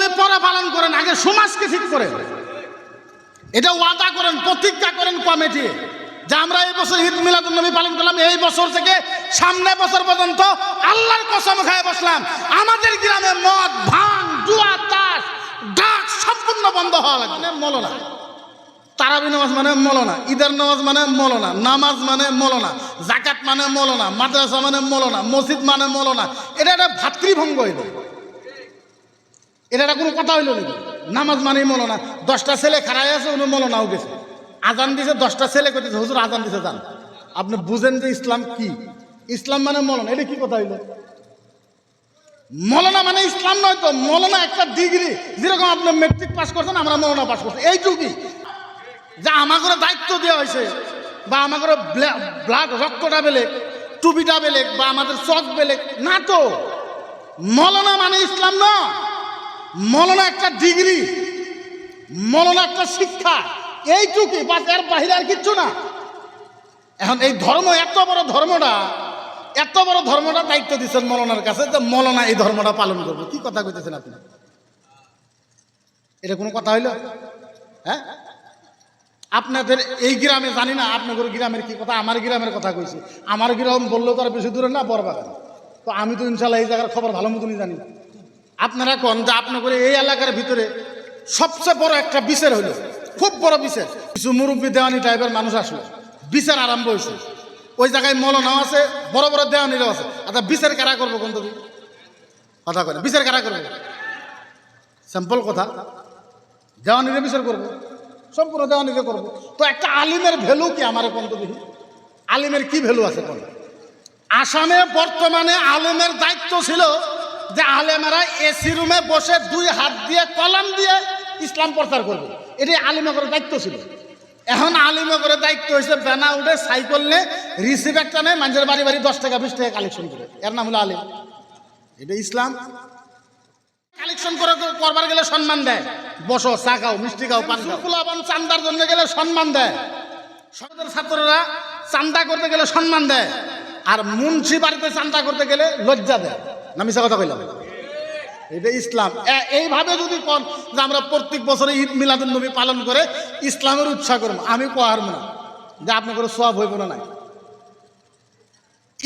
নবী পরে পালন করেন? আগে সমাজকে ঠিক করেন। এটা ওয়াদা করেন, প্রতিজ্ঞা করেন কমিটি। যে আমরা এই বছর ঈদ মিলাদুল নবী পালন করলাম, এই বছর থেকে সামনে বছর পর্যন্ত আল্লাহর কসম খায় বসলাম। আমাদের গ্রামে মদ ভাঙ জুয়া, তাস, ডাক সম্পূর্ণ বন্ধ হওয়া লাগবে মানে মলনা। তারাবি নামাজ মানে মলনা, ঈদের নামাজ মানে মলনা, নামাজ মানে মলনা জাকাত মানে মলনা, মাদ্রাসা মানে মলনা, মসজিদ মানে মলনা। এটা একটা ভাতৃভঙ্গ এটা এটা কোনো কথা হইল নাকি? নামাজ মানেই মলনা। দশটা ছেলে খারাই আছে, উনি মলনাও গেছে। আজান দিছে, দশটা ছেলে করতেছে হুজুর, আজান দিছে, যান। আপনি বুঝেন যে ইসলাম কি? ইসলাম মানে মলনা, এটা কি কথা হইল? মলনা মানে ইসলাম নয় তো, মলনা একটা ডিগ্রি। যেরকম আপনি মেট্রিক পাস করছেন, আমরা মলনা পাস করছি। এইটুকুই যে আমাকে দায়িত্ব দেওয়া হয়েছে বা আমাকে ব্লাড রক্তটা বেলেগ টুপিটা বেলেগ বা আমাদের চক বেলেগ না তো। মলনা মানে ইসলাম না মলনা একটা ডিগ্রি, মলনা একটা শিক্ষা এইটুকুই বাসের বাহিরে আর কিচ্ছু না। এখন এই ধর্ম, এত বড় ধর্মটা, এত বড় ধর্মটা দায়িত্ব দিচ্ছেন মলনার কাছে যে মলনা এই ধর্মটা পালন করব। কি কথা কইতেছেন আপনি? এটা কোনো কথা হইল? হ্যাঁ? আপনাদের এই গ্রামে জানি না, আপনাদের গ্রামের কি কথা, আমার গ্রামের কথা কইছি। আমার গ্রাম বললেও তো আর বেশি দূরে না বরবাগান তো আমি তো ইনশাল্লাহ এই জায়গার খবর ভালো মতনই জানি। আপনারা কোন? যে আপনাদের এই এলাকার ভিতরে সবচেয়ে বড় একটা বিচার হইল খুব বড় বিচার। কিছু মুরব্বী দেওয়ানি টাইপের মানুষ আসলো। বিচার আরম্ভ হয়েছে। ওই জায়গায় মলনাও আছে, বড় বড় দেওয়ানিরও আছে। আচ্ছা বিচার কারা করব কোন তুমি? কথা করে বিচার কারা করব? সিম্পল কথা। দেওয়ানিরে বিচার করব। সম্পূর্ণ দেওয়ানিরে করব। তো একটা আলিমের ভ্যালু কি আমার কোন তো দেখি আলিমের কি ভ্যালু আছে কোন? আসামে বর্তমানে আলেমের দায়িত্ব ছিল যে আলেমেরা এসি রুমে বসে দুই হাত দিয়ে কলাম দিয়ে ইসলাম প্রচার করবে। এটি আলিমগরের দায়িত্ব ছিল। এখন আলিমগরের দায়িত্ব হয়েছে বেনা উঠে সাইকেল নে রিসিভ একটা নেয় মানুষের বাড়ি বাড়ি দশ টাকা, বিশ টাকা কালেকশন করে। এর নাম হলো আলিম। এটা ইসলাম। কালেকশন করে করবার গেলে সম্মান দেয়। বসো, চা খাও, মিষ্টি খাও, পান খাও। চান্দার জন্য গেলে সম্মান দেয়। সমাজের ছাত্ররা চান্দা করতে গেলে সম্মান দেয়। আর মুন্সি বাড়িতে চান্দা করতে গেলে লজ্জা দেয়। না মিশা কথা কইলাম। এটা ইসলাম। এইভাবে যদি কোন যে আমরা প্রত্যেক বছরে ঈদ মিলাদুল নবী পালন করে ইসলামের উৎসাহ করব, আমি কোয়ার না যে আপনি করে সব হইব না নাই।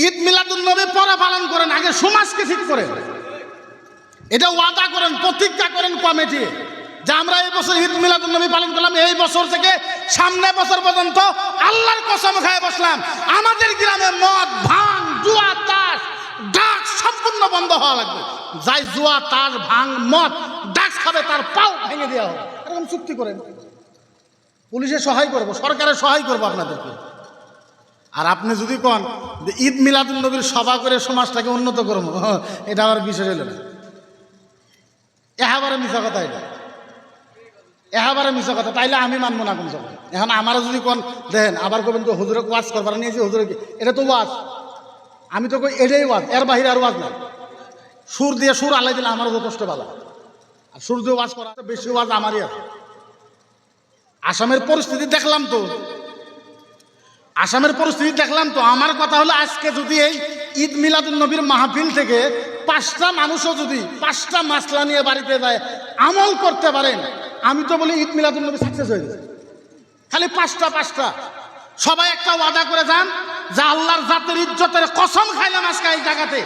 ঈদ মিলাদুল নবী পরে পালন করেন, আগে সমাজকে ঠিক করেন। এটা ওয়াদা করেন, প্রতিজ্ঞা করেন কমিটি। যে আমরা এই বছর ঈদ মিলাদুল নবী পালন করলাম, এই বছর থেকে সামনে বছর পর্যন্ত আল্লাহর কসম খায় বসলাম। আমাদের গ্রামে মদ ভাঙ জুয়া তাস ডাক সম্পূর্ণ বন্ধ হওয়া লাগবে। যাই জুয়া তাস ভাঙ, মদ, ডাক খাবে, তার পাও ভেঙে দেওয়া হবে। এরকম চুক্তি করেন। পুলিশে সহায় করব সরকারের সহায় করব আপনাদেরকে। আর আপনি যদি কন যে ঈদ মিলাদুল নবীর সভা করে সমাজটাকে উন্নত করব, এটা আমার বিষয় হলো না। এহাবারে মিশা কথা এটা। এহাবারে মিশা কথা, তাইলে আমি মানবো না কোন সময় এখন আমারও যদি কোন, দেখেন, আবার করবেন তো হুজুরে ওয়াজ করবার নিয়েছি হুজুরে এটা তো ওয়াজ। আমি তো কই, এটাই ওয়াজ, এর বাহিরে আর ওয়াজ নাই। সুর দিয়ে সুর আলাই দিলে আমারও যথেষ্ট ভালো আর সুর দিয়ে ওয়াজ করা, বেশি ওয়াজ আমারই আছে। আসামের পরিস্থিতি দেখলাম তো। আসামের পরিস্থিতি দেখলাম তো। আমার কথা হলো, আজকে যদি এই ঈদ মিলাদুল নবীর মাহফিল থেকে পাঁচটা মানুষও যদি পাঁচটা মাসলা নিয়ে বাড়িতে যায়, আমল করতে পারেন, আমি তো বলি ঈদ মিলাদুল নবী সাকসেস হয়ে গেছে। খালি পাঁচটা পাঁচটা। সবাই একটা ওয়াদা করে যান, যে আল্লাহর জাতের ইজ্জতের কসম খাইলাম আজকে এই জায়গাতে।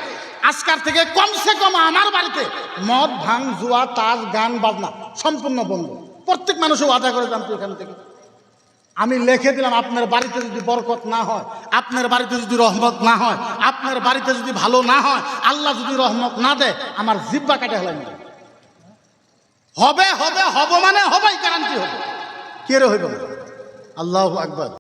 আজকার থেকে কমসে কম আমার বাড়িতে মদ ভাঙ জুয়া, তাজ, গান, বাজনা সম্পূর্ণ বন্ধ। প্রত্যেক মানুষও ওয়াদা করে যান তো এখান থেকে। আমি লিখে দিলাম, আপনার বাড়িতে যদি বরকত না হয়, আপনার বাড়িতে যদি রহমত না হয়, আপনার বাড়িতে যদি ভালো না হয়, আল্লাহ যদি রহমত না দেয়, আমার জিব্বা কাটে হলাই হবে হবে, হব মানে হবেই গ্যারান্টি হবে। কে রে হইব আল্লাহ আকবর।